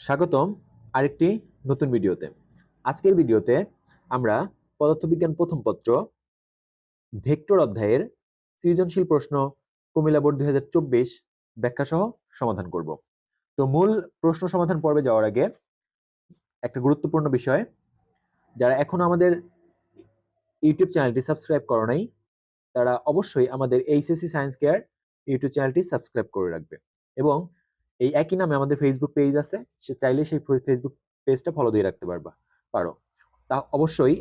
স্বাগতম আরেকটি নতুন ভিডিওতে। আজকের ভিডিওতে আমরা পদার্থবিজ্ঞান প্রথম পত্র ভেক্টর অধ্যায়ের সৃজনশীল প্রশ্ন কুমিল্লা বোর্ড দুই হাজার চব্বিশ ব্যাখ্যা সহ সমাধান করব। তো মূল প্রশ্ন সমাধান পর্বে যাওয়ার আগে একটা গুরুত্বপূর্ণ বিষয়। যারা এখনও আমাদের ইউটিউব চ্যানেলটি সাবস্ক্রাইব করো নাই, তারা অবশ্যই আমাদের এইচএসসি সায়েন্স কেয়ার ইউটিউব চ্যানেলটি সাবস্ক্রাইব করে রাখবে এবং এই একই নামে আমাদের ফেসবুক পেজ আছে, সে চাইলে সেই ফেসবুক পেজটা ফলো দিয়ে রাখতে পারবা, পারো। তা অবশ্যই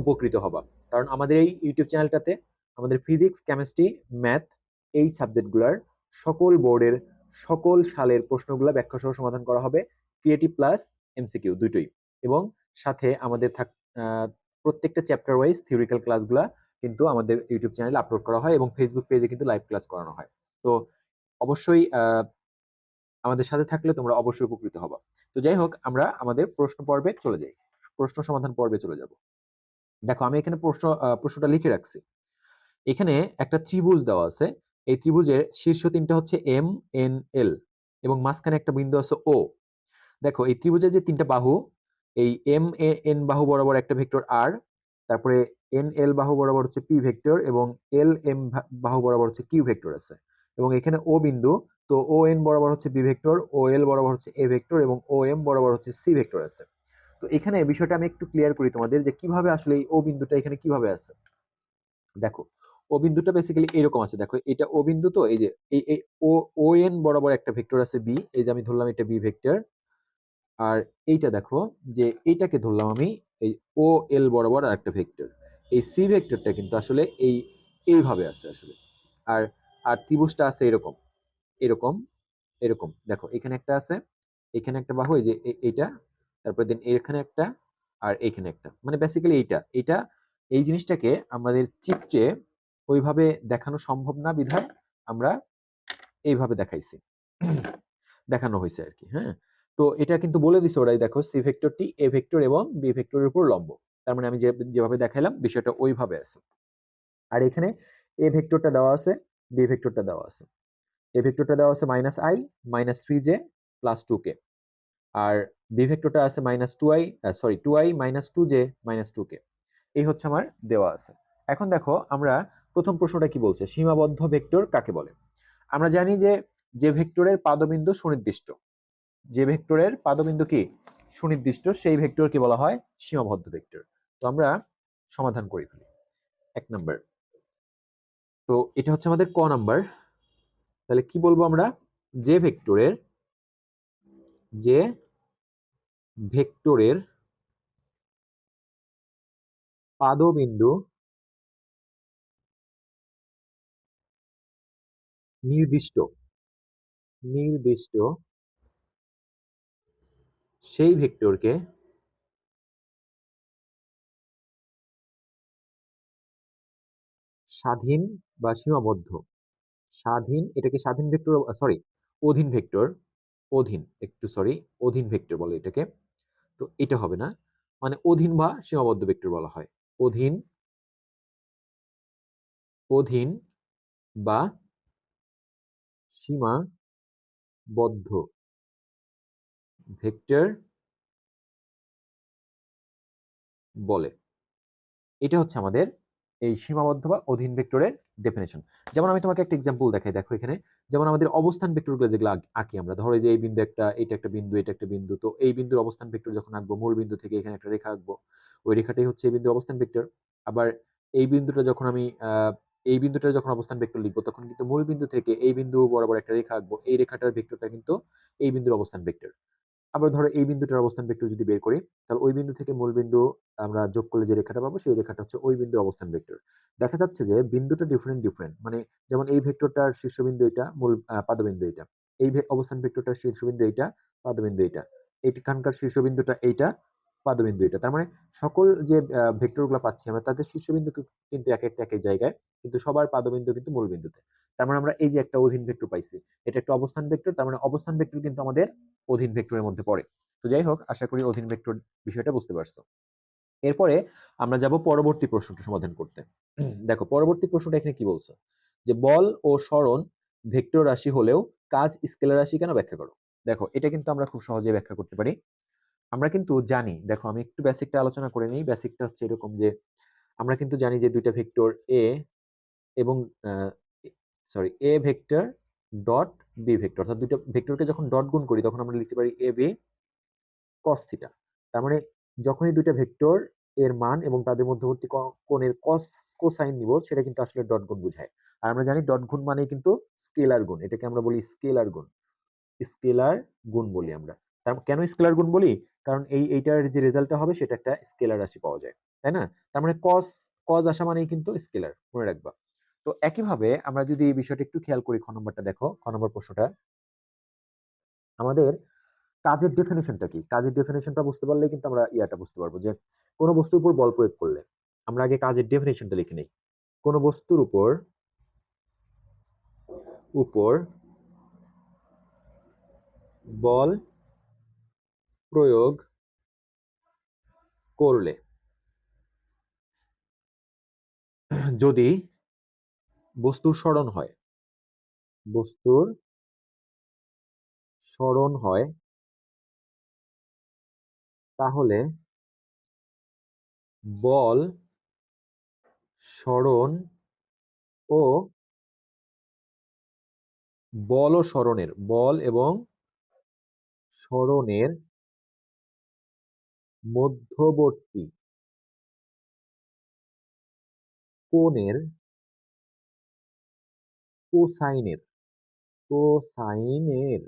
উপকৃত হবা। কারণ আমাদের এই ইউটিউব চ্যানেলটাতে আমাদের ফিজিক্স কেমিস্ট্রি ম্যাথ এই সাবজেক্টগুলোর সকল বোর্ডের সকল সালের প্রশ্নগুলো ব্যাখ্যা সহ সমাধান করা হবে ক্রিয়েটিভ প্লাস এমসিকিউ দুটোই। এবং সাথে আমাদের থাক প্রত্যেকটা চ্যাপ্টার ওয়াইজ থিওরিক্যাল ক্লাসগুলো কিন্তু আমাদের ইউটিউব চ্যানেলে আপলোড করা হয় এবং ফেসবুক পেজে কিন্তু লাইভ ক্লাস করানো হয়। তো অবশ্যই আমাদের সাথে থাকলে তোমরা অবশ্যই উপকৃত হবা। তো যাই হোক আমরা আমাদের প্রশ্ন পর্বে চলে যাই। প্রশ্ন সমাধান পর্বে চলে যাব। দেখো, আমি এখানে প্রশ্ন প্রশ্নটা লিখে রাখছি। এখানে একটা ত্রিভুজ দেওয়া আছে। এই ত্রিভুজের শীর্ষ তিনটা হচ্ছে এম এন এল এবং মাঝখানে একটা বিন্দু আছে ও দেখো, এই ত্রিভুজের যে তিনটা বাহু, এই এম এ এন বাহু বরাবর একটা ভেক্টর আর তারপরে এন এল বাহু বরাবর হচ্ছে পি ভেক্টর এবং এল এম বাহু বরাবর হচ্ছে কিউ ভেক্টর আছে। এবং এখানে ও বিন্দু তো ও এন বরাবর হচ্ছে বি ভেক্টর ও এল বরাবর হচ্ছে এ ভেক্টর এবং ও এম বরাবর হচ্ছে সি ভেক্টর আছে। তো এখানে বিষয়টা আমি একটু ক্লিয়ার করি তোমাদের যে কীভাবে আসলে এই ও বিন্দুটা এখানে কীভাবে আছে। দেখো ও বিন্দুটা বেসিক্যালি এরকম আছে। দেখো, এটা ও বিন্দু তো এই যে, এই ও ও এন বরাবর একটা ভেক্টর আছে বি এই যে আমি ধরলাম এটা বি ভেক্টর। আর এইটা দেখো যে এইটাকে ধরলাম আমি এই ও এল বরাবর আর একটা ভেক্টর। এই সি ভেক্টরটা কিন্তু আসলে এই, এইভাবে আছে আসলে। আর আর ত্রিভুজটা আছে এরকম। এরকম এরকম। দেখো, এখানে একটা আছে, এখানে একটা বাহু, এই যে এইটা, তারপর দেন এখানে একটা আর এখানে একটা। মানে বেসিক্যালি এইটা এটা এই জিনিসটাকে আমাদের চিত্রে ওইভাবে দেখানো সম্ভব না বিধায় আমরা এইভাবে দেখাইছি। দেখানো হয়েছে আর কি হ্যাঁ? তো এটা কিন্তু বলে দিছে ওরাই, দেখো সি ভেক্টরটি এ ভেক্টর এবং বি ভেক্টরের উপর লম্ব। তার মানে আমি যেভাবে দেখাইলাম, বিষয়টা ওইভাবে আছে। আর এখানে এ ভেক্টরটা দেওয়া আছে বি ভেক্টরটা দেওয়া আছে। এ ভেক্টরটা দেওয়া আছে minus I minus three J plus two K R B ভেক্টরটা আছে minus two I sorry two I minus two J minus two K এই হচ্ছে আমার দেওয়া আছে। এখন দেখো, আমরা প্রথম প্রশ্নটা কি বলছে? সীমাবদ্ধ ভেক্টর কাকে বলে? আমরা জানি যে যে ভেক্টরের পাদবিন্দু সুনির্দিষ্ট। যে ভেক্টরের পাদবিন্দু কি? সুনির্দিষ্ট, সেই ভেক্টরকে বলা হয়? সীমাবদ্ধ ভেক্টর। তো আমরা সমাধান করে ফেলি। এক নাম্বার। তো এটা হচ্ছে আমাদের ক নাম্বার। তাহলে কি বলব আমরা? যে ভেক্টরের যে ভেক্টরের পাদবিন্দু নির্দিষ্ট নির্দিষ্ট সেই ভেক্টরকে স্বাধীন বা সীমাবদ্ধ। স্বাধীন, এটাকে স্বাধীন ভেক্টর সরি অধীন ভেক্টর অধীন, একটু সরি অধীন ভেক্টর বলে এটাকে। তো এটা হবে না মানে অধীন বা সীমাবদ্ধ ভেক্টর বলা হয়। অধীন অধীন বা সীমাবদ্ধ ভেক্টর বলে। এটা হচ্ছে আমাদের এই সীমাবদ্ধ বা অধীন ভেক্টরের ডেফিনেশন যেমন আমি তোমাকে একটা এক্সাম্পল দেখাই, দেখো এখানে। যেমন আমাদের অবস্থান ভেক্টরগুলো যেগুলো আঁকি আমরা। ধরো যে এই বিন্দু একটা, এটা একটা বিন্দু, এটা একটা বিন্দু। তো এই বিন্দুর অবস্থান ভেক্টর যখন আঁকবো, মূল বিন্দু থেকে এখানে একটা রেখা আঁকবো, ওই রেখাটাই হচ্ছে এই বিন্দুর অবস্থান ভেক্টর আবার এই বিন্দুটা যখন আমি এই বিন্দুটা যখন অবস্থান ভেক্টর লিখব, তখন কিন্তু মূল বিন্দু থেকে এই বিন্দু বরাবর একটা রেখা আঁকবো। এই রেখাটার ভেক্টরটা কিন্তু এই বিন্দুর অবস্থান ভেক্টর আবার ধরো এই বিন্দুটার অবস্থান ভেক্টর যদি বের করি, তাহলে ওই বিন্দু থেকে মূল বিন্দু আমরা যোগ করলে যে রেখাটা পাবো, সেই রেখাটা হচ্ছে ওই বিন্দুর অবস্থান ভেক্টর দেখা যাচ্ছে যে বিন্দুটা ডিফারেন্ট ডিফারেন্ট মানে যেমন এই ভেক্টরটার শীর্ষবিন্দু এটা, মূল পাদবিন্দু এটা। এই অবস্থান ভেক্টরটার শীর্ষবিন্দু এটা, পাদবিন্দু এটা। এইখানকার শীর্ষবিন্দুটা এইটা, পাদবিন্দু এটা। তার মানে সকল যে ভেক্টরগুলো পাচ্ছি আমরা, তাদের শীর্ষবিন্দু কিন্তু এক একটা, এক এক জায়গায়, কিন্তু সবার পাদবিন্দু কিন্তু মূল বিন্দুতে। তার মানে আমরা এই যে একটা অধীন ভেক্টর পাইছি, এটা একটা অবস্থান ভেক্টর তার মানে অবস্থান ভেক্টর কিন্তু আমাদের অধীন ভেক্টরের মধ্যে পড়ে। তো যাই হোক, আশা করি অধীন ভেক্টর বিষয়টা বুঝতে পারছ। এরপরে আমরা যাব পরবর্তী প্রশ্নটা সমাধান করতে। দেখো, পরবর্তী প্রশ্নটা এখানে কি বলছে? যে বল ও সরণ ভেক্টর রাশি হলেও কাজ স্কেলার রাশি কেন ব্যাখ্যা করো? দেখো, এটা কিন্তু আমরা খুব সহজে ব্যাখ্যা করতে পারি। আমরা কিন্তু জানি, দেখো, আমি একটু বেসিকটা আলোচনা করে নিই। বেসিকটা হচ্ছে এরকম যে, আমরা কিন্তু জানি যে দুইটা ভেক্টর এ এবং sorry A vector dot B vector অর্থাৎ দুইটা ভেক্টরকে যখন ডট গুণ করি, তখন আমরা লিখতে পারি এ বি কস থিটা তার মানে যখনই দুইটা ভেক্টর এর মান এবং তাদের মধ্যবর্তী কোণের কস কোসাইন নিব, সেটা কিন্তু আসলে ডট গুণ বোঝায়। আর আমরা জানি ডট গুণ মানে কিন্তু স্কেলার গুণ, এটাকে আমরা বলি স্কেলার গুণ। স্কেলার গুণ বলি আমরা। তার, কেন স্কেলার গুণ বলি? কারণ এই, এইটার যে রেজাল্টটা হবে, সেটা একটা স্কেলার রাশি পাওয়া যায়। তাই না? তার মানে কস কজ আসা মানেই কিন্তু স্কেলার মনে রাখবা। তো একইভাবে আমরা যদি এই বিষয়টা একটু খেয়াল করি খ নম্বরটা দেখো, খ নম্বর প্রশ্নটা। আমাদের কাজের ডেফিনেশনটা কি? কাজের ডেফিনেশনটা বুঝতে পারলে কিন্তু আমরা ইয়াটা বুঝতে পারব যে কোনো বস্তুর উপর বল প্রয়োগ করলে, আমরা আগে কাজের ডেফিনেশনটা লিখে নিই। কোনো বস্তুর উপর উপর বল প্রয়োগ করলে, যদি বস্তুর স্মরণ হয়। বস্তুর স্মরণ হয়। তাহলে বল, স্মরণ ও বল ও স্মরণের, বল এবং স্মরণের মধ্যবর্তী কোণের কোসাইনের কোসাইনের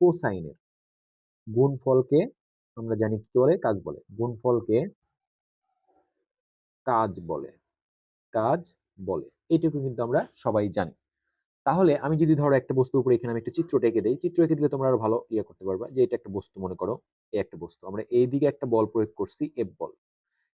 কোসাইনের গুণফলকে আমরা জানি কি বলে? কাজ বলে। গুণফলকে কাজ বলে। কাজ বলে। এটুকু কিন্তু আমরা সবাই জানি। তাহলে আমি যদি ধরো একটা বস্তুর উপরে এখানে আমি একটা চিত্র এঁকে দেই। চিত্র এঁকে দিলে তোমরা আরও ভালো ইয়ে করতে পারবা যে এটা একটা বস্তু, মনে করো এই একটা বস্তু। আমরা এই দিকে একটা বল প্রয়োগ করছি এফ বল।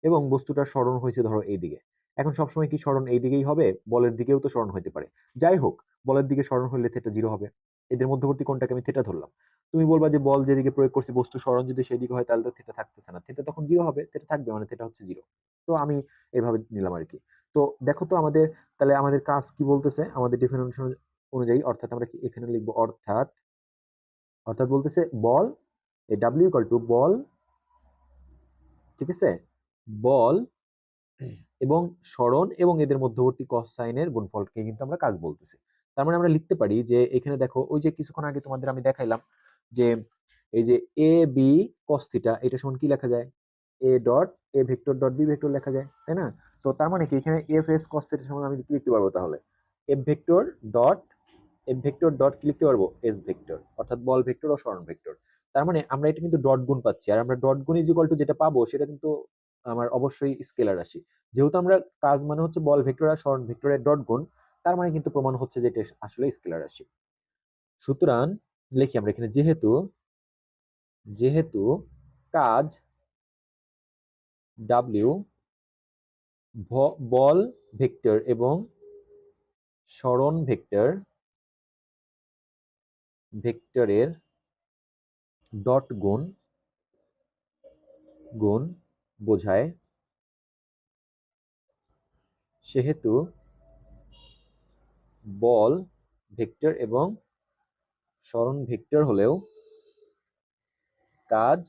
এবং বস্তুটার স্মরণ হয়েছে ধরো এই দিকে এখন সবসময় কি স্মরণ এই দিকেই হবে? বলের দিকেও তো স্মরণ হতে পারে। যাই হোক, বলের দিকে স্মরণ হলে থেটা জিরো হবে। এদের মধ্যবর্তী কোনটাকে আমি থেটা ধরলাম। তুমি বলবা যে বল যেদিকে প্রয়োগ করছে বস্তু স্মরণ যদি সেই দিকে হয় তাহলে তো থেটা থাকতেছে না। থেটা তখন জিরো হবে থেটা থাকবে মানে থেটা হচ্ছে জিরো তো আমি এভাবে নিলাম আর কি তো দেখো তো আমাদের, তাহলে আমাদের কাজ কি বলতেছে? আমাদের ডেফিনেশন অনুযায়ী অর্থাৎ আমরা এখানে লিখব অর্থাৎ অর্থাৎ বলতেছে বল, এই ডাব্লিউ ইকাল টু বল, ঠিক আছে? বল এবং স্মরণ এবং এদের মধ্যবর্তী কস সাইনের গুণফলকে কিন্তু আমরা কাজ বলতেছি। তার মানে আমরা লিখতে পারি যে এখানে দেখো, ওই যে কিছুক্ষণ আগে তোমাদের আমি দেখাইলাম যে এই যে এ বি কস থিটা এটা সমান কি লেখা যায়? A dot A vector dot B vector লেখা যায়, তাই না? তো তার মানে কি, এখানে এফ এস কস থিটা সমান আমি কি লিখতে পারব তাহলে? F vector dot F vector dot কি লিখতে পারব? এস ভেক্টর অর্থাৎ বল ভেক্টর ও স্মরণ ভেক্টর তার মানে আমরা এটা কিন্তু ডট গুণ পাচ্ছি, আর আমরা ডট গুণ ইজ টু যেটা পাবো, সেটা কিন্তু আমার অবশ্যই স্কেলার রাশি। যেহেতু আমরা কাজ মানে হচ্ছে বল ভেক্টর আর স্মরণ ভেক্টরের ডট গুণ, তার মানে কিন্তু প্রমাণ হচ্ছে যে এটা আসলে স্কেলার রাশি। সুতরাং লিখি আমরা এখানে, যেহেতু যেহেতু কাজ ডাব্লিউ বল ভেক্টর এবং স্মরণ ভেক্টর ভেক্টরের ডট গুণ গুণ বোঝায়, সেহেতু বল ভেক্টর এবং স্মরণ ভেক্টর হলেও কাজ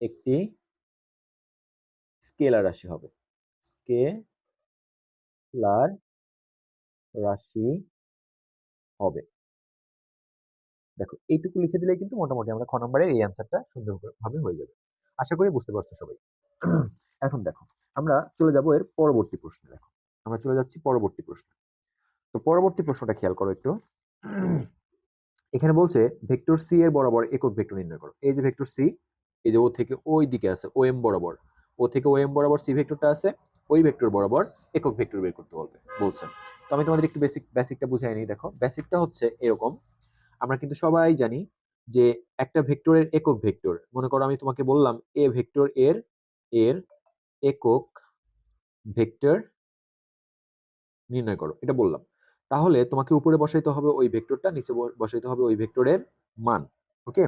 একটি স্কেলার রাশি হবে। স্কেলার রাশি হবে। দেখো, এইটুকু লিখে দিলে কিন্তু মোটামুটি আমরা খ নম্বরের এই অ্যান্সারটা সুন্দরভাবে হয়ে যাবে। আশা করি বুঝতে পারছ সবাই। এখন দেখো, আমরা চলে যাব এর পরবর্তী প্রশ্নে দেখো। আমরা চলে যাচ্ছি পরবর্তী প্রশ্ন। তো পরবর্তী প্রশ্নটা খেয়াল করো একটু। এখানে বলছে ভেক্টর সি এর বরাবর একক ভেক্টর নির্ণয় করো। এই যে ভেক্টর সি এই যে ও থেকে ওই দিকে আছে, ও এম বরাবর। ও থেকে ও এম বরাবর সি ভেক্টরটা আছে, ওই ভেক্টর বরাবর একক ভেক্টর বের করতে বলবে বলছেন তো আমি তোমাদের একটু বেসিক বেসিকটা বুঝাই নিই। দেখো বেসিকটা হচ্ছে এরকম। আমরা কিন্তু সবাই জানি যে একটা ভেক্টরের একক ভেক্টর মনে করো আমি তোমাকে বললাম এ ভেক্টর এর এর একক ভেক্টর নির্ণয় করো, এটা বললাম। তাহলে তোমাকে উপরে বসাইতে হবে ওই ভেক্টরটা নিচে বসাইতে হবে ওই ভেক্টরের মান ওকে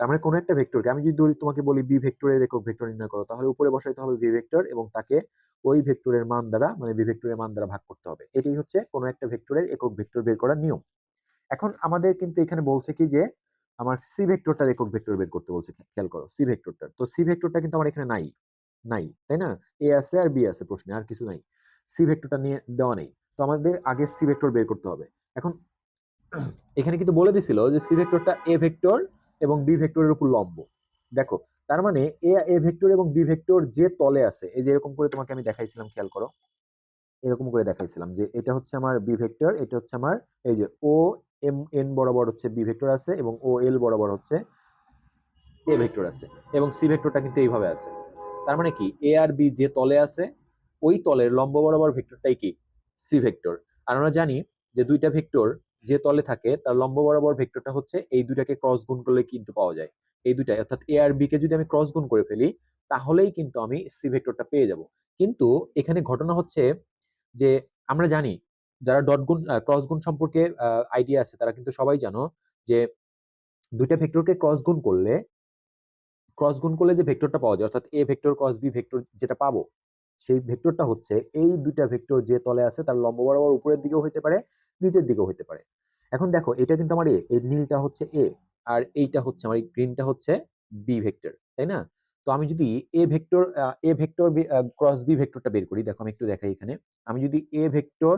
তার মানে কোনো একটা ভেক্টরকে আমি যদি তোমাকে বলি বি ভেক্টরের একক ভেক্টর নির্ণয় করো, তাহলে উপরে বসাইতে হবে বি ভেক্টর এবং তাকে ওই ভেক্টরের মান দ্বারা মানে বি ভেক্টরের মান দ্বারা ভাগ করতে হবে। এটাই হচ্ছে কোনো একটা ভেক্টরের একক ভেক্টর বের করার নিয়ম। এখন আমাদের কিন্তু এখানে বলছে কি যে আমার সি ভেক্টরটার একক ভেক্টর বের করতে বলছে খেয়াল করো সি ভেক্টরটা তো সি ভেক্টরটা কিন্তু আমার এখানে নাই নাই, তাই না? এ আছে আর বি আছে প্রশ্নে, আর কিছু নাই। সি ভেক্টরটা নিয়ে দেওয়া নেই। তো আমাদের আগে সি ভেক্টর বের করতে হবে। এখন এখানে কিন্তু বলে দিছিল যে সি ভেক্টরটা এ ভেক্টর এবং বি ভেক্টরের উপর লম্ব। দেখো, তার মানে এ এ ভেক্টর এবং বি ভেক্টর যে তলে আছে, এই যে এরকম করে তোমাকে আমি দেখাইছিলাম, খেয়াল করো। এরকম করে দেখাইছিলাম যে এটা হচ্ছে আমার বি ভেক্টর এটা হচ্ছে আমার, এই যে ও এম এন বরাবর হচ্ছে বি ভেক্টর আছে এবং ও এল বরাবর হচ্ছে এ ভেক্টর আছে এবং সি ভেক্টরটা কিন্তু এইভাবে আছে। তার মানে কি? এ আর বি যে তলে আছে, ওই তলের লম্ব বরাবর ভেক্টরটাই কি? C vector. আর আমরা জানি যে দুইটা ভেক্টর যে তলে থাকে, তার লম্ব বরাবর ভেক্টরটা হচ্ছে এই দুইটাকে ক্রস গুণ করলে কিন্তু পাওয়া যায়। এই দুইটাই, অর্থাৎ এ আর বি কে যদি আমি ক্রস গুণ করে ফেলি, তাহলেই কিন্তু আমি সি ভেক্টরটা পেয়ে যাব। কিন্তু এখানে ঘটনা হচ্ছে যে আমরা জানি যারা ডট গুণ ক্রস গুণ সম্পর্কে আইডিয়া আছে, তারা কিন্তু সবাই জানো যে দুইটা ভেক্টরকে ক্রস গুণ করলে ক্রস গুণ করলে যে ভেক্টরটা পাওয়া যায়, অর্থাৎ A vector cross B vector যেটা পাবো, সেই ভেক্টরটা হচ্ছে এই দুইটা ভেক্টর যে তলে আছে, তার লম্ব বরাবর উপরের দিকেও হতে পারে, নিচের দিকেও হতে পারে। এখন দেখো, এটা কিন্তু আমার এ এই নীলটা হচ্ছে এ আর এইটা হচ্ছে, আমার এই গ্রিনটা হচ্ছে বি ভেক্টর তাই না? তো আমি যদি A vector A vector cross B ভেক্টরটা বের করি, দেখো আমি একটু দেখাই এখানে, আমি যদি এ ভেক্টর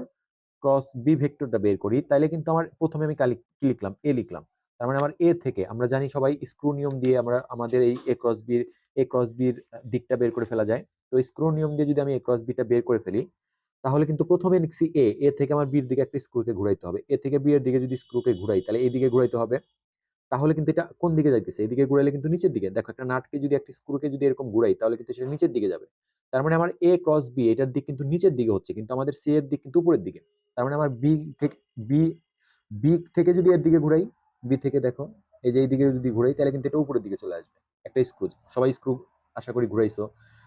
ক্রস বি ভেক্টরটা বের করি তাহলে কিন্তু আমার প্রথমে আমি কি লিখলাম? এ লিখলাম। তার মানে আমার এ থেকে, আমরা জানি সবাই স্ক্রু নিয়ম দিয়ে আমরা, আমাদের এই এ ক্রস বির এ ক্রস বির দিকটা বের করে ফেলা যায়। তো স্ক্রু নিয়ম দিয়ে যদি আমি এ ক্রস বিটা বের করে ফেলি, তাহলে কিন্তু প্রথমে লিখছি এ এ থেকে আমার বির দিকে একটা স্ক্রুকে ঘুরাইতে হবে। এ থেকে বি এর দিকে যদি স্ক্রুকে ঘুরাই, তাহলে এই দিকে ঘুরাইতে হবে। তাহলে কিন্তু এটা কোন দিকে যাইতেছে? এদিকে ঘুরাইলে কিন্তু নিচের দিকে। দেখো একটা নাটকে যদি একটা স্ক্রুকে যদি এরকম ঘুরাই, তাহলে কিন্তু সেটা নিচের দিকে যাবে। তার মানে আমার এ ক্রস বি এটার দিক কিন্তু নিচের দিকে হচ্ছে, কিন্তু আমাদের সি এর দিক কিন্তু উপরের দিকে। তার মানে আমার বি থেকে বি বি থেকে যদি এর দিকে ঘুরাই বি থেকে দেখো, এই যে এই দিকে যদি ঘুরাই, তাহলে কিন্তু এটা উপরের দিকে চলে আসবে। একটা স্ক্রু সবাই স্ক্রু আশা করি ঘুরাইছো।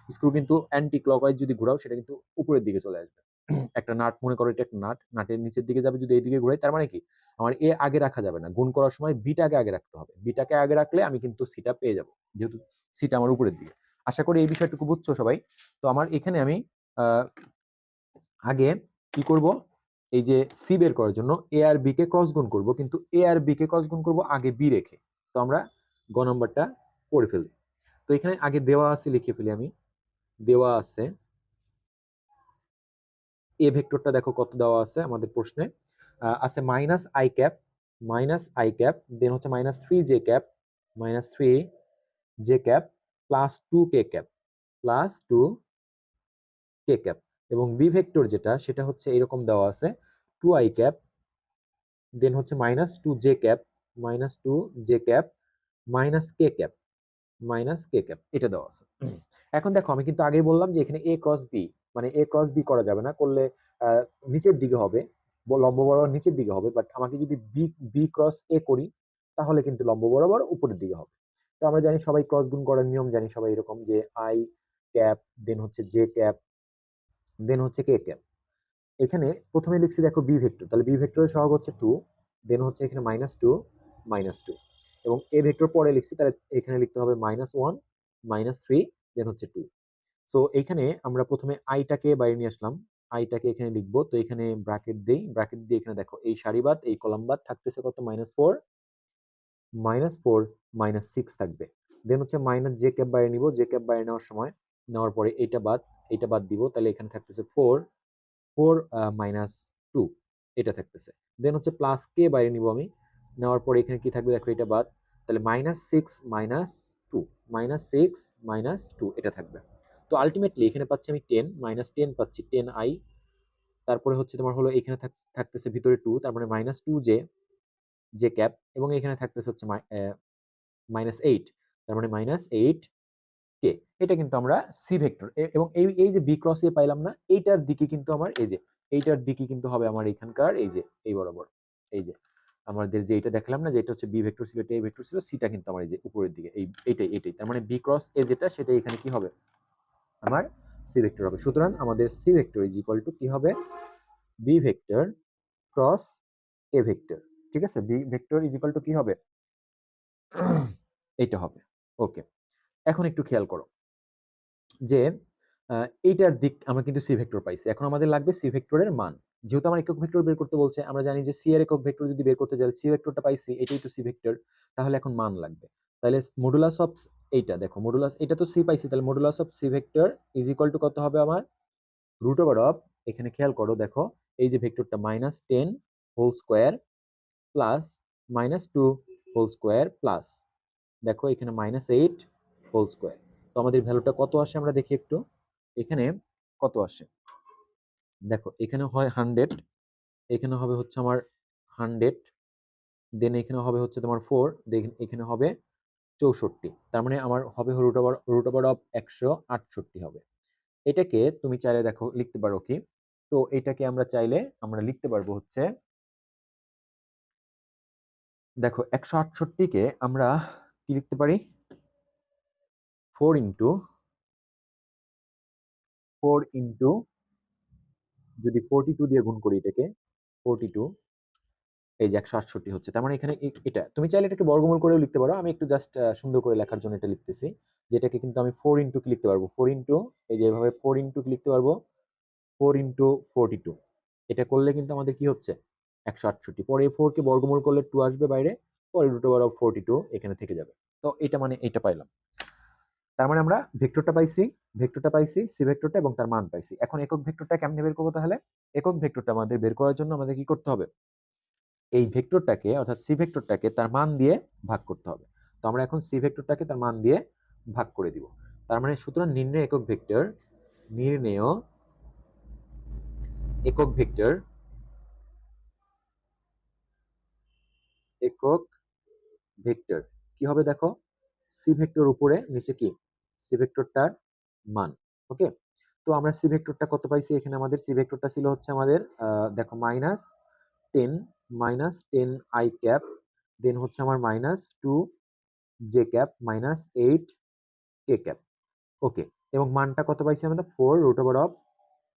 স্ক্রু কিন্তু অ্যান্টি ক্লকওয়াইজ যদি ঘুরাও, সেটা কিন্তু উপরের দিকে চলে আসবে। একটা নাট মনে করো এটা একটা নাট নাটের নিচের দিকে যাবে, যদি এই দিকে ঘুরাই, তার মানে কি? আমার এ আগে রাখা যাবে না। গুণ করার সময় বিটাকে আগে রাখতে হবে। বিটাকে আগে রাখলে আমি কিন্তু সিটা পেয়ে যাব। যেহেতু সিটা আমার উপরের দিকে। আশা করি এই বিষয়টুকু বুঝছ সবাই। তো আমার এখানে আমি আগে কি করব? এই যে সি বের করার জন্য এ আর বি কে ক্রস গুণ করব, কিন্তু এ আর বি কে ক্রস গুণ করব আগে বি রেখে। তো আমরা গ নাম্বারটা করে ফেলি। তো এখানে আগে দেওয়া আছে লিখে ফেলি আমি। দেওয়া আছে এ ভেক্টরটা দেখো কত দেওয়া আছে আমাদের প্রশ্নে। আছে minus I cap minus I cap then হচ্ছে minus three J cap minus three J cap plus two K cap plus two K cap এবং বি ভেক্টর যেটা, সেটা হচ্ছে এরকম দেওয়া আছে টু আই ক্যাপ দেন হচ্ছে minus two J cap minus two J cap minus K cap minus K cap এটা দেওয়া আছে। এখন দেখো, আমি কিন্তু আগেই বললাম যে এখানে এ ক্রস বি মানে এ ক্রস বি করা যাবে না, করলে নিচের দিকে হবে লম্ব বরাবর নিচের দিকে হবে বাট আমাকে যদি বি বি ক্রস এ করি, তাহলে কিন্তু লম্ব বরাবর উপরের দিকে হবে। তো আমরা জানি সবাই ক্রস গুণ করার নিয়ম জানি সবাই এরকম যে আই ক্যাপ দেন হচ্ছে জে ক্যাপ দেন হচ্ছে কে ক্যাপ এখানে প্রথমে লিখছি দেখো বি ভেক্টর তাহলে বি ভেক্টরের সহগ হচ্ছে টু দেন হচ্ছে এখানে মাইনাস টু মাইনাস টু এবং এ ভেক্টর পরে লিখছি, তাহলে এখানে লিখতে হবে minus one minus three then হচ্ছে টু সো এখানে আমরা প্রথমে আইটাকে বাইরে নিয়ে আসলাম। আইটাকে এখানে লিখব, তো এখানে ব্র্যাকেট দেই ব্র্যাকেট দিয়ে এখানে দেখো এই সারিবাদ, এই কলামবাদ থাকতেছে কত? Minus four minus four minus six থাকবে। দেন হচ্ছে মাইনাস যে ক্যাপ বাইরে নিব। যে ক্যাপ বাইরে নেওয়ার সময়, নেওয়ার পরে এইটা বাদ এইটা বাদ দিব। তাহলে এখানে থাকতেছে ফোর ফোর মাইনাস টু এটা থাকতেছে। দেন হচ্ছে প্লাস কে বাইরে নিব আমি। নেওয়ার পরে এখানে কি থাকবে? দেখো এটা বাদ। তাহলে minus six minus two minus six minus two এটা থাকবে। তো আলটিমেটলি এখানে পাচ্ছি আমি টেন মাইনাস টেন পাচ্ছি টেন আই তারপরে হচ্ছে তোমার হলো এখানে থাকতেছে ভিতরে টু তারপরে minus two J J cap এবং এখানে থাকতেছে হচ্ছে মাইনাস এইট তার মানে মাইনাস এইট কে এটা কিন্তু আমরা সি ভেক্টর এবং এই এই যে বি ক্রস এ পাইলাম না, এইটার দিকে কিন্তু আমার এই যে, এইটার দিকে কিন্তু হবে আমার এখানকার এই যে, এই বরাবর, এই যে, আমাদের যে এটা দেখলাম না যে এটা হচ্ছে বি ভেক্টর ছিল, এটা এ ভেক্টর ছিল সিটা কিন্তু আমার এই যে উপরের দিকে, এই এইটাই এটাই, তার মানে বি ক্রস এ যেটা, সেটা এখানে কি হবে? আমার সি ভেক্টর হবে। সুতরাং আমাদের C vector is equal to কি হবে? B vector cross A vector ঠিক আছে? ভেক্টর ইজ ইকুয়াল টু কি হবে? এইটা হবে। ওকে এখন একটু খেয়াল করো যে এইটার দিক আমরা কিন্তু সি ভেক্টর পাইছি। এখন আমাদের লাগবে সি ভেক্টরের মান। যেহেতু আমার একক ভেক্টর বের করতে বলছে, আমরা জানি যে সি এর একক ভেক্টর যদি বের করতে যাই সি ভেক্টরটা পাইছি, এটাই তো সি ভেক্টর তাহলে এখন মান লাগবে। তাহলে মডুলাস অফ এইটা, দেখো মডুলাস এটা তো সি পাইছি, তাহলে modulus of C vector is equal to কত হবে আমার? রুট ওভার অফ এখানে খেয়াল করো, দেখো, এই যে ভেক্টরটা minus ten whole square plus minus two whole square plus দেখো এখানে মাইনাস এইট হোল স্কোয়ার তো আমাদের ভ্যালুটা কত আসে আমরা দেখি একটু। এখানে কত আসে? দেখো, এখানে হয় হান্ড্রেড এখানে হবে হচ্ছে আমার হান্ড্রেড দেন এখানে হবে হচ্ছে তোমার ফোর এখানে হবে চৌষট্টি। তার মানে আমার হবে root over root over of একশো আটষট্টি হবে। এটাকে তুমি চাইলে দেখো লিখতে পারো কি? তো এটাকে আমরা চাইলে আমরা লিখতে পারব হচ্ছে দেখো, একশো আটষট্টিকে আমরা কি লিখতে পারি? ফোর ইন্টু ফোর ইন্টু যদি ফোরটি টু দিয়ে গুণ করি এটাকে ফোরটি টু এই যে একশো আটষট্টি হচ্ছে। তার মানে এখানে এটা, তুমি চাইলে এটাকে বর্গমূল করেও লিখতে পারো। আমি একটু জাস্ট সুন্দর করে লেখার জন্য এটা লিখতেছি, যেটাকে কিন্তু আমি ফোর ইন্টু কি লিখতে পারব? ফোর ইন্টু এই যে এভাবে ফোর ইন্টু কি লিখতে পারব? ফোর ইন্টু ফোরটি টু এটা করলে কিন্তু আমাদের কি হচ্ছে? একশো আটষট্টি। পরে ফোর কে বর্গমূল করলে টু আসবে বাইরে, পরে root over of forty two এখানে থেকে যাবে। তো এটা মানে এটা পাইলাম। তার মানে আমরা ভেক্টরটা পাইছি ভেক্টরটা পাইছি সি ভেক্টরটা এবং তার মান পাইছি। এখন একক ভেক্টরটা কেমনে বের করব তাহলে? একক ভেক্টরটা আমাদের বের করার জন্য আমাদের কি করতে হবে? এই ভেক্টরটাকে, অর্থাৎ সি ভেক্টরটাকে তার মান দিয়ে ভাগ করতে হবে। তো আমরা এখন সি ভেক্টরটাকে তার মান দিয়ে ভাগ করে দিব। তার মানে সুতরাং নির্ণয় একক ভেক্টর, নির্ণেয় একক ভেক্টর একক ভেক্টর। কি হবে দেখো? সি ভেক্টর উপরে, নিচে কি? সি ভেক্টরটার মান ওকে তো আমরা সি ভেক্টরটা কত পাইছি? এখানে আমাদের সি ভেক্টরটা ছিল হচ্ছে আমাদের দেখো minus ten minus ten I cap then হচ্ছে আমার minus two J cap minus eight K cap okay এবং মানটা কত পাইছি আমরা? Four root over of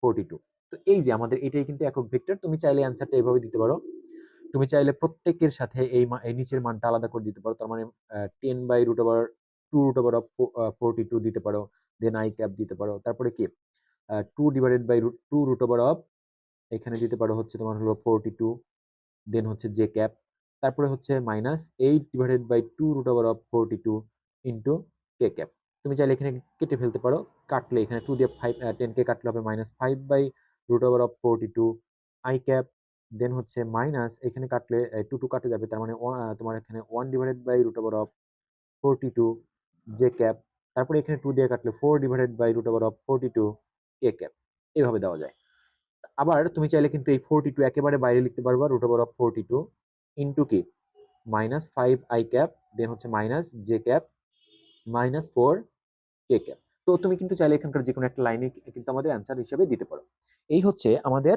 forty two তো এই যে আমাদের এটাই কিন্তু একক ভেক্টর, তুমি চাইলে অ্যান্সারটা এভাবে দিতে পারো। তুমি চাইলে প্রত্যেকের সাথে এই নিচের মানটা আলাদা করে দিতে পারো। তার মানে ten by root over two root over of forty two দিতে পারো। দেন আই ক্যাপ দিতে পারো। তারপরে কি? Two divided by root two root over of এখানে দিতে পারো হচ্ছে তোমার হলো ফোরটি টু দেন হচ্ছে জে ক্যাপ তারপরে হচ্ছে minus eight divided by two root over of forty two into K cap তুমি চাইলে এখানে কেটে ফেলতে পারো। কাটলে এখানে টু দিয়ে ফাইভ টেন কে কাটলে হবে minus five by root over of forty two I cap then হচ্ছে মাইনাস এখানে কাটলে টু টু কাটে যাবে, তার মানে তোমার এখানে one divided by root over of forty two J cap তারপরে এখানে টু দিয়ে কাটলে four divided by root over of forty two K cap এইভাবে দেওয়া যায়। আবার তুমি চাইলে কিন্তু এই ফোরটি টু একেবারে বাইরে লিখতে পারবা root over of forty two into কি minus five I cap then হচ্ছে minus J cap minus four K cap তো তুমি কিন্তু চাইলে এখানকার যে কোনো একটা লাইনে কিন্তু আমাদের অ্যান্সার হিসেবে দিতে পারো। এই হচ্ছে আমাদের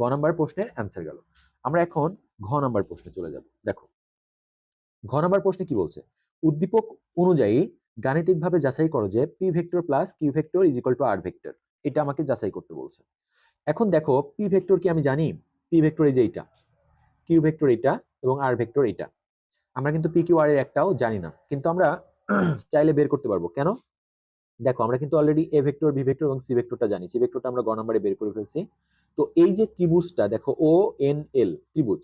গ নাম্বার প্রশ্নের অ্যান্সার গেল। আমরা এখন ঘ নাম্বার প্রশ্নে চলে যাব। দেখো, ঘ নাম্বার প্রশ্নে কি বলছে? উদ্দীপক অনুযায়ী গাণিতিকভাবে যাচাই করো যে P vector plus Q vector is two R vector এটা আমাকে যাচাই করতে বলছে। এখন দেখো পি ভেক্টর কি আমি জানি? পি ভেক্টর এই যে এইটা। কিউ ভেক্টর এটা এবং আর ভেক্টর এটা আমরা কিন্তু পি কিউ আর এর একটাও জানি না। কিন্তু আমরা চাইলে বের করতে পারব। কেন? দেখো, আমরা কিন্তু already A vector B vector এবং সি ভেক্টরটা জানি। সি ভেক্টরটা আমরা গ নাম্বারে বের করে ফেলছি। তো এই যে ত্রিভুজটা, দেখো ও এন এল ত্রিভুজ।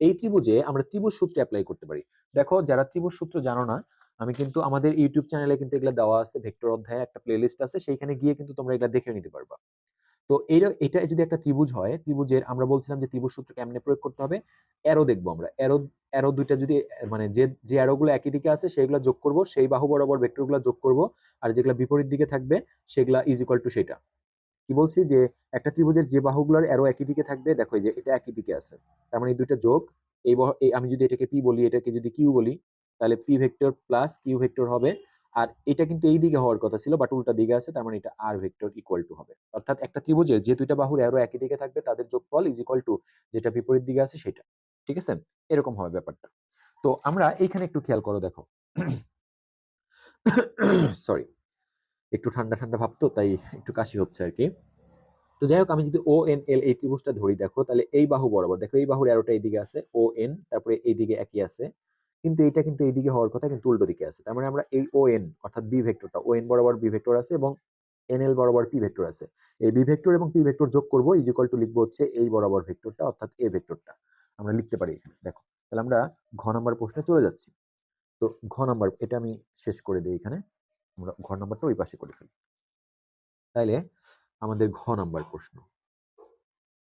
এই ত্রিভুজে আমরা ত্রিভুজ সূত্র অ্যাপ্লাই করতে পারি। দেখো, যারা ত্রিভুজ সূত্র জানো না, আমি কিন্তু আমাদের ইউটিউব চ্যানেলে কিন্তু এগুলা দেওয়া আছে, ভেক্টর অধ্যায়ে একটা প্লেলিস্ট আছে, সেইখানে গিয়ে কিন্তু তোমরা এগুলা দেখে নিতে পারবা। তো এইটা এটা যদি একটা ত্রিভুজ হয়, ত্রিভুজের আমরা বলছিলাম যে ত্রিভুজ সূত্র কেমনে প্রয়োগ করতে হবে অ্যারো দেখব আমরা। অ্যারো অ্যারো দুইটা যদি মানে যে যে অ্যারোগুলো একই দিকে আছে সেগুলো যোগ করব, সেই বাহু বরাবর ভেক্টরগুলো যোগ করব, আর যেগুলো বিপরীত দিকে থাকবে, সেগুলা ইজ ইকুয়াল টু সেটা। কি বলছি যে, একটা ত্রিভুজের যে বাহুগুলোর অ্যারো একই দিকে থাকবে, দেখো যে এটা একই দিকে আছে। তার মানে এই দুইটা যোগ, এই আমি যদি এটাকে পি বলি, এটাকে যদি কিউ বলি, তাহলে P vector plus Q vector হবে। আর এটা কিন্তু এই দিকে হওয়ার কথা ছিল বাট উল্টা দিকে আছে, তার মানে এটা আর ভেক্টর ইকুয়াল টু হবে। অর্থাৎ একটা ত্রিভুজের যে দুইটা বাহুর অ্যারো একই দিকে থাকবে, তাদের যোগফল ইজ ইকুয়াল টু যেটা বিপরীত দিকে আছে, সেটা। ঠিক আছে? এরকম হবে ব্যাপারটা। তো আমরা এইখানে একটু খেয়াল করো, দেখো। সরি একটু ঠান্ডা ঠান্ডা ভাবতো, তাই একটু কাশি হচ্ছে আর কি। তো যাই হোক, আমি যদি ও এন এল এই ত্রিভুজটা ধরি, দেখো, তাহলে এই বাহু বরাবর, দেখো, এই বাহুর অ্যারোটা এইদিকে আছে ও এন তারপরে এইদিকে একই আছে। কিন্তু এটা কিন্তু এইদিকে হওয়ার কথা, কিন্তু উল্টো দিকে আছে। তার মানে আমরা এই ও এন অর্থাৎ বি ভেক্টরটা ও এন বরাবর বি ভেক্টর আছে এবং এন এল বরাবর পি ভেক্টর আছে। এই বি ভেক্টর এবং পি ভেক্টর যোগ করব ইজ ইকুয়াল টু লিখব হচ্ছে এই বরাবর ভেক্টরটা, অর্থাৎ এ ভেক্টরটা। আমরা লিখতে পারি এখানে, দেখো। তাহলে আমরা ঘ নাম্বার প্রশ্নে চলে যাচ্ছি। তো ঘ নাম্বার, এটা আমি শেষ করে দিই এখানে। আমরা ঘ নাম্বারটা ওই পাশে করে ফেলি। তাইলে আমাদের ঘ নাম্বার প্রশ্ন।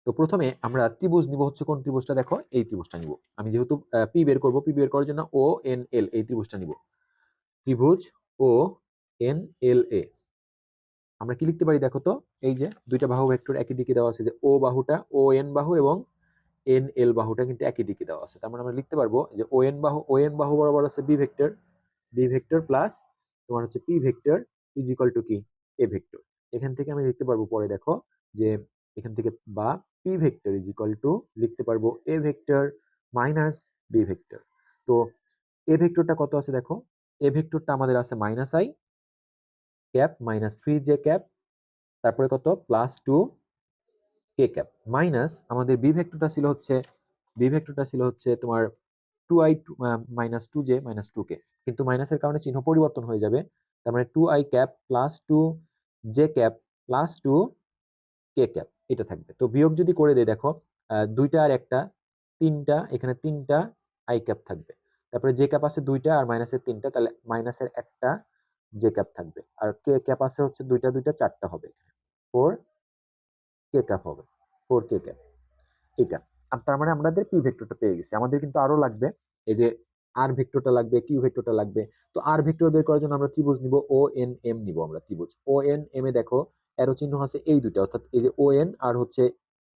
তো প্রথমে আমরা ত্রিভুজ নিব হচ্ছে কোন ত্রিভুজটা দেখো? এই ত্রিভুজটা নিব। আমি যেহেতু পি বের করব পি বের করার জন্য ও এন এল এই ত্রিভুজটা নিব। ত্রিভুজ ও এন এল এ আমরা কি লিখতে পারি দেখো তো? এই যে দুইটা বাহু ভেক্টর একই দিকে দেওয়া আছে যে ও বাহুটা ও এন বাহু এবং এন এল বাহুটা কিন্তু একই দিকে দেওয়া আছে। তার মানে আমরা লিখতে পারব যে ও এন বাহু ও এন বাহু বরাবর আছে B vector B vector plus তোমার হচ্ছে P vector is equal to কি? এ ভেক্টর এখান থেকে আমি লিখতে পারব পরে দেখো যে এখান থেকে বা P vector is equal to লিখতে পারব A vector minus B vector তো এ ভেক্টরটা কত আছে দেখো? এ ভেক্টরটা আমাদের আছে minus I cap minus three J cap তারপরে কত? Plus two K cap minus আমাদের বি ভেক্টরটা ছিল হচ্ছে বি ভেক্টরটা ছিল হচ্ছে তোমার two I minus two J minus two K কিন্তু মাইনাসের কারণে চিহ্ন পরিবর্তন হয়ে যাবে। তার মানে two I cap plus two J cap plus two K cap এটা থাকবে। তো বিয়োগ যদি করে দেয়, দেখো দুইটা আর একটা, তিনটা, এখানে তিনটা আই ক্যাপ থাকবে। তারপরে জে ক্যাপ আছে দুইটা আর মাইনাসের তিনটা, তাহলে মাইনাসের একটা জে ক্যাপ থাকবে। আর কে ক্যাপ আছে হচ্ছে দুইটা দুইটা, চারটা হবে ফোর কে ক্যাপ হবে। ফোর কে ক্যাপ এটা। তার মানে আমাদের পি ভেক্টরটা পেয়ে গেছি। আমাদের কিন্তু আরও লাগবে এই যে আর ভেক্টরটা লাগবে কিউ ভেক্টরটা লাগবে। তো আর ভেক্টর বের করার জন্য আমরা ত্রিভুজ নিব ও এন এম নিব আমরা ত্রিভুজ। ও এন এম এ দেখো এরো চিহ্ন আছে এই দুটো অর্থাৎ এই যে ও এন আর হচ্ছে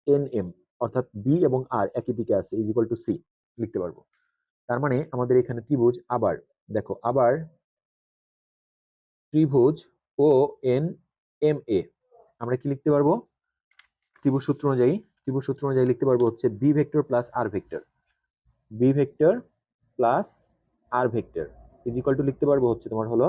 এন এম অর্থাৎ বি এবং আর একই দিকে আছে ইজ ইকুয়াল টু সি লিখতে পারব। তার মানে আমাদের এখানে ত্রিভুজ আবার, দেখো, আবার ত্রিভুজ ও এন এম এ আমরা কি লিখতে পারব? ত্রিভুজ সূত্র অনুযায়ী ত্রিভুজ সূত্র অনুযায়ী লিখতে পারব হচ্ছে B vector plus R vector B vector plus R vector is equal to লিখতে পারব হচ্ছে তোমার হলো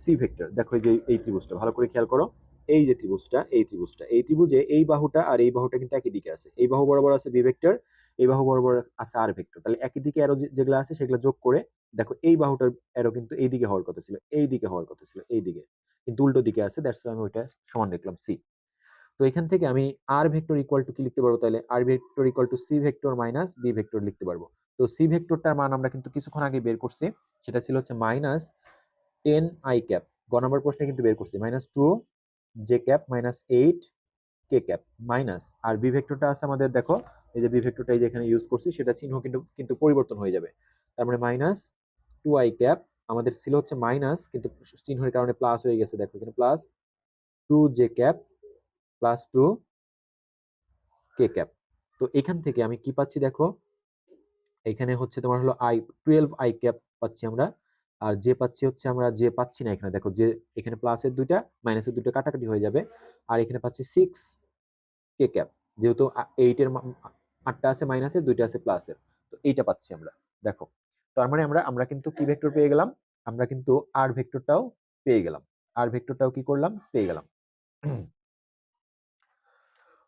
সি ভেক্টর দেখো এই যে এই ত্রিভুজটা, ভালো করে খেয়াল করো। এই যে ত্রিভুজটা, এই ত্রিভুজটা, এই ত্রিভুজে এই বাহুটা আর এই বাহুটা কিন্তু একই দিকে আছে। এই বাহু বরাবর আছে বি ভেক্টর এই বাহু বরাবর আছে আর ভেক্টর তাহলে একই দিকে অ্যারো যেগুলো আছে সেগুলো যোগ করে দেখো এই বাহুটার অ্যারো কিন্তু এই দিকে হওয়ার কথা ছিল, এই দিকে হওয়ার কথা ছিল, এই দিকে। কিন্তু উল্টো দিকে আছে দ্যাটস আমি ওইটা সমান লিখলাম সি তো এখান থেকে আমি আর ভেক্টর ইকুয়াল টু কি লিখতে পারব তাহলে? R vector equal to C vector minus B vector লিখতে পারব। তো সি ভেক্টরটার মান আমরা কিন্তু কিছুক্ষণ আগে বের করছি। সেটা ছিল হচ্ছে মাইনাস টেন আই ক্যাপ গ নম্বর প্রশ্নে কিন্তু বের করছি। Minus two J cap minus eight K cap minus আর বি ভেক্টরটা আছে আমাদের, দেখো, এই যে বি ভেক্টরটা এই যে এখানে ইউজ করছি, সেটা চিহ্ন কিন্তু কিন্তু পরিবর্তন হয়ে যাবে। তার মানে মাইনাস টু আই ক্যাপ আমাদের ছিল হচ্ছে মাইনাস কিন্তু চিহ্নের কারণে প্লাস হয়ে গেছে। দেখো এখানে plus two J cap plus two K cap তো এখান থেকে আমি কি পাচ্ছি দেখো? এখানে হচ্ছে তোমার হলো আই টুয়েলভ আই ক্যাপ পাচ্ছি আমরা। আর যে পাচ্ছি হচ্ছে আমরা যে পাচ্ছি না এখানে। দেখো যে এখানে প্লাসের দুইটা মাইনাসের দুইটা কাটাকাটি হয়ে যাবে। আর এখানে পাচ্ছি সিক্স কে ক্যাপ যেহেতু এইটের আটটা আছে মাইনাসের দুইটা আছে প্লাসের তো এইটা পাচ্ছি আমরা। দেখো। তার মানে আমরা আমরা কিন্তু কি ভেক্টর পেয়ে গেলাম? আমরা কিন্তু আর ভেক্টরটাও পেয়ে গেলাম। আর ভেক্টরটাও কি করলাম? পেয়ে গেলাম।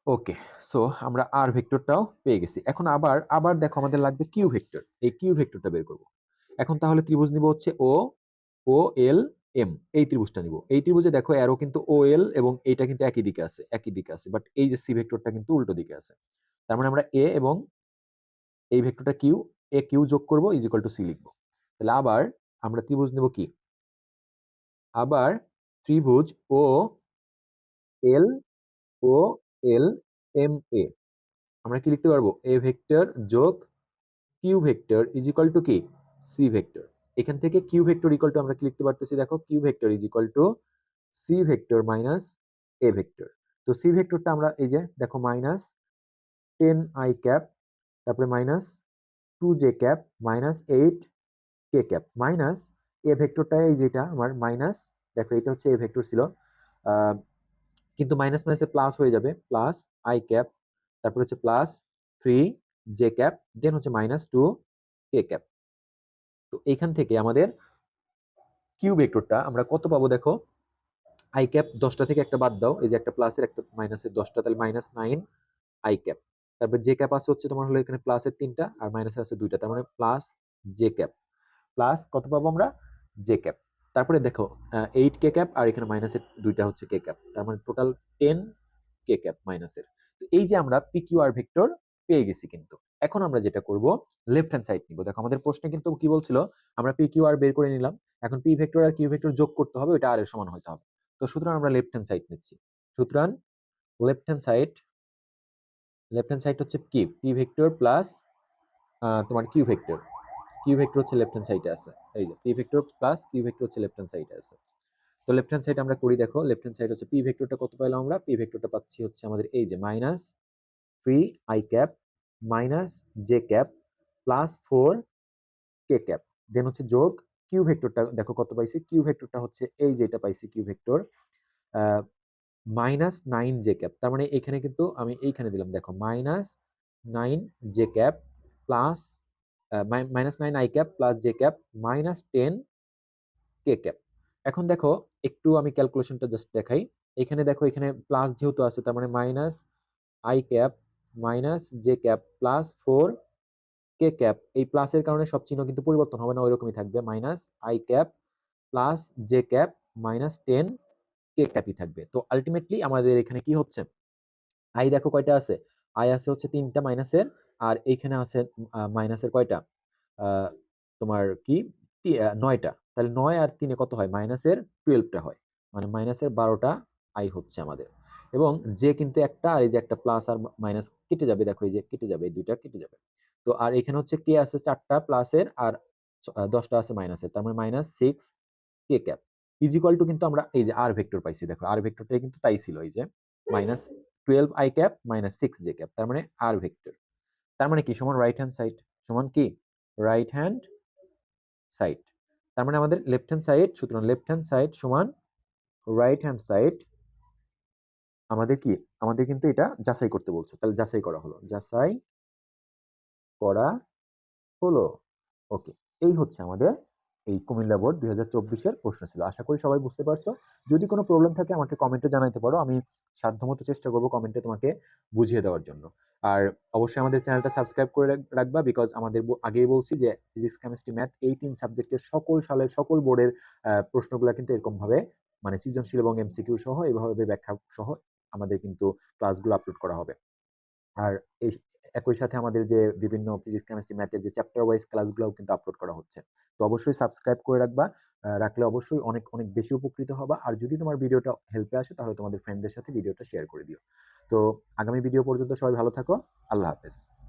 ওকে সো আমরা আর ভেক্টরটাও পেয়ে গেছি। এখন আবার আবার দেখো আমাদের লাগবে কিউ ভেক্টর। এই কিউ ভেক্টরটা বের করব। এখন তাহলে ত্রিভুজ নিব হচ্ছে ও ও এল এম এই ত্রিভুজটা নিব। এই ত্রিভুজে দেখো অ্যারো কিন্তু ও এল এবং এইটা কিন্তু একই দিকে আছে, একই দিকে আছে। বাট এই যে সি ভেক্টরটা কিন্তু উল্টো দিকে আছে। তার মানে আমরা এ এবং এই ভেক্টরটা কিউ এ কিউ যোগ করব ইজ ইকুয়াল টু সি লিখব। তাহলে আবার আমরা ত্রিভুজ নেব কি? আবার ত্রিভুজ ও এল ও এল এম এ আমরা কি লিখতে পারব? এ ভেক্টর যোগ Q vector is equal to কি? সি ভেক্টর এখান থেকে কিউ ভেক্টর ইকুয়াল টু আমরা কি লিখতে পারতেছি? দেখো Q vector is equal to C vector minus A vector তো সি ভেক্টরটা আমরা এই যে, দেখো মাইনাস টেন আই ক্যাপ তারপরে minus two J cap minus eight K cap minus A ভেক্টরটা এই যেটা, আমার মাইনাস দেখো, এটা হচ্ছে এ ভেক্টর ছিল। কিন্তু মাইনাস মাইনাসে প্লাস হয়ে যাবে। প্লাস আই ক্যাপ তারপর হচ্ছে plus three J cap then হচ্ছে মাইনাস টু কে ক্যাপ তো এইখান থেকে আমাদের কিউ ভেক্টরটা আমরা কত পাবো দেখো? আই ক্যাপ দশটা থেকে একটা বাদ দাও, এই যে একটা প্লাসের একটা মাইনাসের দশটা, তাহলে মাইনাস নাইন আই ক্যাপ তারপর জে ক্যাপ আছে হচ্ছে তোমার হলো এখানে প্লাসের তিনটা, আর মাইনাসের আছে দুইটা, তার মানে প্লাস জে ক্যাপ প্লাস কত পাবো আমরা? জে ক্যাপ তারপরে দেখো এইট কে ক্যাপ আর এখানে মাইনাসের দুইটা হচ্ছে কে ক্যাপ তার মানে টোটাল টেন কে ক্যাপ মাইনাসের তো এই যে আমরা পিকিউআর ভেক্টর পেয়ে গেছি কিন্তু। এখন আমরা যেটা করব লেফট হ্যান্ড সাইড নিব। দেখো, আমাদের প্রশ্নে কিন্তু কি বলছিল? আমরা পিকিউআর বের করে নিলাম। এখন পি ভেক্টর আর কিউ ভেক্টর যোগ করতে হবে ওটা আর এর সমান হতে হবে। তো সুতরাং আমরা লেফট হ্যান্ড সাইড নিচ্ছি। সুতরাং left hand side left hand side হচ্ছে কি পি ভেক্টর প্লাস তোমার কিউ ভেক্টর কিউ ভেক্টর হচ্ছে লেফট হ্যান্ড সাইডে আছে। এই যে P vector plus Q vector হচ্ছে লেফট হ্যান্ড সাইডে আছে। তো লেফট হ্যান্ড সাইড আমরা করি, দেখো লেফট হ্যান্ড সাইড হচ্ছে পি ভেক্টরটা কত পাইলাম আমরা? পি ভেক্টরটা পাচ্ছি হচ্ছে আমাদের এই যে minus three I cap minus J cap plus four K cap then হচ্ছে যোগ কিউ ভেক্টরটা দেখো কত পাইছি? কিউ ভেক্টরটা হচ্ছে এই যে এটা পাইছি Q vector minus nine J cap তার মানে এখানে কিন্তু আমি এইখানে দিলাম, দেখো minus nine J cap plus minus nine I cap plus J cap minus ten K cap এখন দেখো, একটু আমি ক্যালকুলেশনটা জাস্ট দেখাই। এখানে দেখো, এখানে প্লাস যেহেতু আছে, তার মানে minus I cap minus J cap plus four K cap এই প্লাসের কারণে সব চিহ্ন কিন্তু পরিবর্তন হবে না, ওইরকমই থাকবে। Minus I cap plus J cap minus ten K ক্যাপই থাকবে। তো আলটিমেটলি আমাদের এখানে কি হচ্ছে? আই দেখো কয়টা আছে? আই আছে হচ্ছে তিনটা মাইনাসের আর এইখানে আছে মাইনাসের কয়টা? তোমার কি? নয়টা। তাহলে নয় আর তিনে কত হয়? মাইনাসের টুয়েলভটা হয়। মানে মাইনাসের বারোটা আই হচ্ছে আমাদের। এবং যে কিন্তু একটা আর এই যে একটা প্লাস আর মাইনাস কেটে যাবে দেখো এই যে কেটে যাবে এই দুইটা কেটে যাবে। তো আর এখানে হচ্ছে কে আছে চারটা প্লাসের আর দশটা আছে মাইনাসের তার মানে minus six K cap is equal to কিন্তু আমরা এই যে আর ভেক্টর পাইছি দেখো আর ভেক্টরটাই কিন্তু তাই ছিল এই যে minus twelve I cap minus six J cap তার মানে আর ভেক্টর তার মানে কি? সমান রাইট হ্যান্ড সাইড সমান কি? রাইট হ্যান্ড সাইড তার মানে আমাদের লেফট হ্যান্ড সাইড সুতরাং লেফট হ্যান্ড সাইড সমান রাইট হ্যান্ড সাইড আমাদের কি? আমাদের কিন্তু এটা যাচাই করতে বলছো। তাহলে যাচাই করা হলো। যাচাই করা হলো। ওকে এই হচ্ছে আমাদের এই কুমিল্লা বোর্ড দুই হাজার চব্বিশের প্রশ্ন ছিল। আশা করি সবাই বুঝতে পারছ। যদি কোনো প্রবলেম থাকে, আমাকে কমেন্টে জানাইতে পারো। আমি সাধ্যমতো চেষ্টা করব কমেন্টে তোমাকে বুঝিয়ে দেওয়ার জন্য। আর অবশ্যই আমাদের চ্যানেলটা সাবস্ক্রাইব করে রাখবা বিকজ আমাদের আগেই বলছি যে ফিজিক্স কেমিস্ট্রি ম্যাথ এই তিন সাবজেক্টের সকল সালের সকল বোর্ডের প্রশ্নগুলো কিন্তু এরকম ভাবে মানে সৃজনশীল এবং এমসিকিউ সহ এইভাবে ব্যাখ্যা সহ আমাদের কিন্তু ক্লাসগুলো আপলোড করা হবে। আর এই একই সাথে আমাদের যে বিভিন্ন ফিজিক্স কেমিস্ট্রি ম্যাথের যে চ্যাপ্টার ওয়াইজ ক্লাসগুলোও কিন্তু আপলোড করা হচ্ছে। তো অবশ্যই সাবস্ক্রাইব করে রাখবা রাখলে অবশ্যই অনেক অনেক বেশি উপকৃত হবা। আর যদি তোমার ভিডিওটা হেল্পে আসে, তাহলে তোমাদের ফ্রেন্ডদের সাথে ভিডিওটা শেয়ার করে দিও। তো আগামী ভিডিও পর্যন্ত সবাই ভালো থাকো। আল্লাহ হাফেজ।